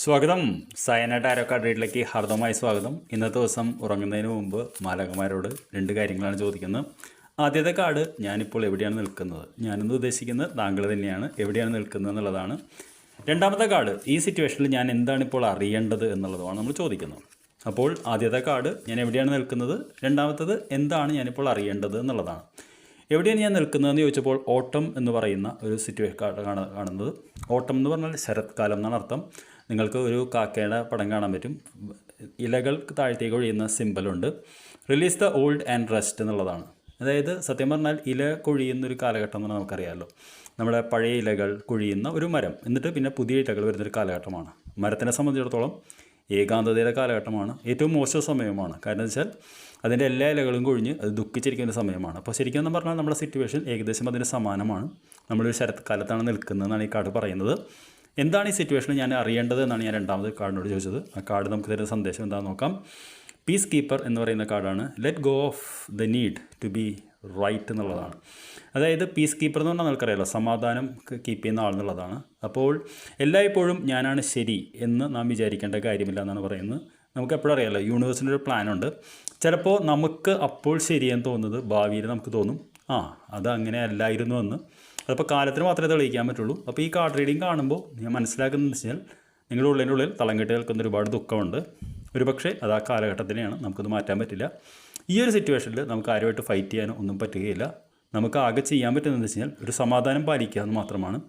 സ്വാഗതം. Sayana tarot card റീഡിലേക്ക് ഹാർദവമായ സ്വാഗതം. ഇന്നത്തെ ദിവസം ഉറങ്ങുന്നതിന് മുമ്പ് മാലകന്മാരോട് രണ്ട് കാര്യങ്ങളാണ് ചോദിക്കുന്നത്. ആദ്യത്തെ കാർഡ് ഞാനിപ്പോൾ എവിടെയാണ് നിൽക്കുന്നത്? ഞാനിന്ന് ഉദ്ദേശിക്കുന്നത് താങ്കൾ തന്നെയാണ്. എവിടെയാണ് നിൽക്കുന്നത് എന്നുള്ളതാണ്. രണ്ടാമത്തെ കാർഡ് ഈ സിറ്റുവേഷനിൽ ഞാൻ എന്താണ് ഇപ്പോൾ അറിയേണ്ടത് എന്നുള്ളതുമാണ് നമ്മൾ ചോദിക്കുന്നത്. അപ്പോൾ ആദ്യത്തെ കാർഡ് ഞാൻ എവിടെയാണ് നിൽക്കുന്നത്? രണ്ടാമത്തത് എന്താണ് ഞാനിപ്പോൾ അറിയേണ്ടത് എന്നുള്ളതാണ്. എവിടെയാണ് ഞാൻ നിൽക്കുന്നതെന്ന് ചോദിച്ചപ്പോൾ ഓട്ടം എന്ന് പറയുന്ന ഒരു സിറ്റുവേഷൻ കാണുന്നത്. ഓട്ടം എന്ന് പറഞ്ഞാൽ ശരത്കാലം എന്നാണ് അർത്ഥം. നിങ്ങൾക്ക് ഒരു കാക്കയുടെ പടം കാണാൻ പറ്റും. ഇലകൾ താഴത്തേക്ക് ഒഴിയുന്ന സിമ്പലുണ്ട് release the old and rest എന്നുള്ളതാണ്. അതായത് സത്യം പറഞ്ഞാൽ ഇല കൊഴിയുന്ന ഒരു കാലഘട്ടം എന്ന് നമുക്കറിയാമല്ലോ നമ്മുടെ പഴയ ഇലകൾ കൊഴിയുന്ന ഒരു മരം. എന്നിട്ട് പിന്നെ പുതിയ ഇലകൾ വരുന്നൊരു കാലഘട്ടമാണ്. മരത്തിനെ സംബന്ധിച്ചിടത്തോളം ഏകാന്തതയുടെ കാലഘട്ടമാണ്. ഏറ്റവും മോശം സമയമാണ്. കാരണം വെച്ചാൽ അതിന്റെ എല്ലാ ഇലകളും കൊഴിഞ്ഞ് അത് ദുഃഖിച്ചിരിക്കുന്ന സമയമാണ്. അപ്പോൾ ശരിക്കും എന്ന് പറഞ്ഞാൽ നമ്മുടെ സിറ്റുവേഷൻ ഏകദേശം അതിന് സമാനമാണ്. നമ്മളൊരു ശരത്കാലത്താണ് നിൽക്കുന്നതെന്നാണ് ഈ കാട് പറയുന്നത്. എന്താണ് ഈ സിറ്റുവേഷൻ ഞാൻ അറിയേണ്ടത് എന്നാണ് ഞാൻ രണ്ടാമത് കാർഡിനോട് ചോദിച്ചത്. ആ കാർഡ് നമുക്ക് തരുന്ന സന്ദേശം എന്താണെന്ന് നോക്കാം. പീസ് കീപ്പർ എന്ന് പറയുന്ന കാർഡാണ്. Let go of the need to be right എന്നുള്ളതാണ്. അതായത് പീസ് കീപ്പർ എന്ന് പറഞ്ഞാൽ നമുക്കറിയാലോ സമാധാനം കീപ്പ് ചെയ്യുന്ന ആൾ എന്നുള്ളതാണ്. അപ്പോൾ എല്ലായ്പ്പോഴും ഞാനാണ് ശരി എന്ന് നാം വിചാരിക്കേണ്ട കാര്യമില്ല എന്നാണ് പറയുന്നത്. നമുക്ക് എപ്പോഴും അറിയാമല്ലോ യൂണിവേഴ്സിന്റെ ഒരു പ്ലാനുണ്ട് ചിലപ്പോൾ നമുക്ക് അപ്പോൾ ശരിയെന്ന് തോന്നുന്നത് ഭാവിയിൽ നമുക്ക് തോന്നും. ആ അത് അങ്ങനെ അല്ലായിരുന്നു എന്ന്. അതിപ്പോൾ കാലത്തിന് മാത്രമേ തെളിയിക്കാൻ പറ്റുള്ളൂ. അപ്പോൾ ഈ കാർഡ് റീഡിങ് കാണുമ്പോൾ ഞാൻ മനസ്സിലാക്കുന്നത് വെച്ചാൽ നിങ്ങളുടെ ഉള്ളിന്റെ ഉള്ളിൽ തളം കെട്ടി നിൽക്കുന്ന ഒരുപാട് ദുഃഖമുണ്ട്. ഒരു പക്ഷേ അത് ആ കാലഘട്ടത്തിനെയാണ് നമുക്കത് മാറ്റാൻ പറ്റില്ല. ഈ ഒരു സിറ്റുവേഷനിൽ നമുക്ക് ആരുമായിട്ട് ഫൈറ്റ് ചെയ്യാനോ ഒന്നും പറ്റുകയില്ല. നമുക്ക് ആകെ ചെയ്യാൻ പറ്റുന്നതെന്ന് വെച്ച് കഴിഞ്ഞാൽ ഒരു സമാധാനം പാലിക്കുക എന്ന് മാത്രമാണ്.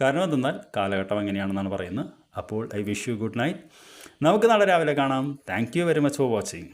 കാരണം എന്തെന്നാൽ കാലഘട്ടം എങ്ങനെയാണെന്നാണ് പറയുന്നത്. അപ്പോൾ I wish you good night നമുക്ക് നാളെ രാവിലെ കാണാം. Thank you very much for watching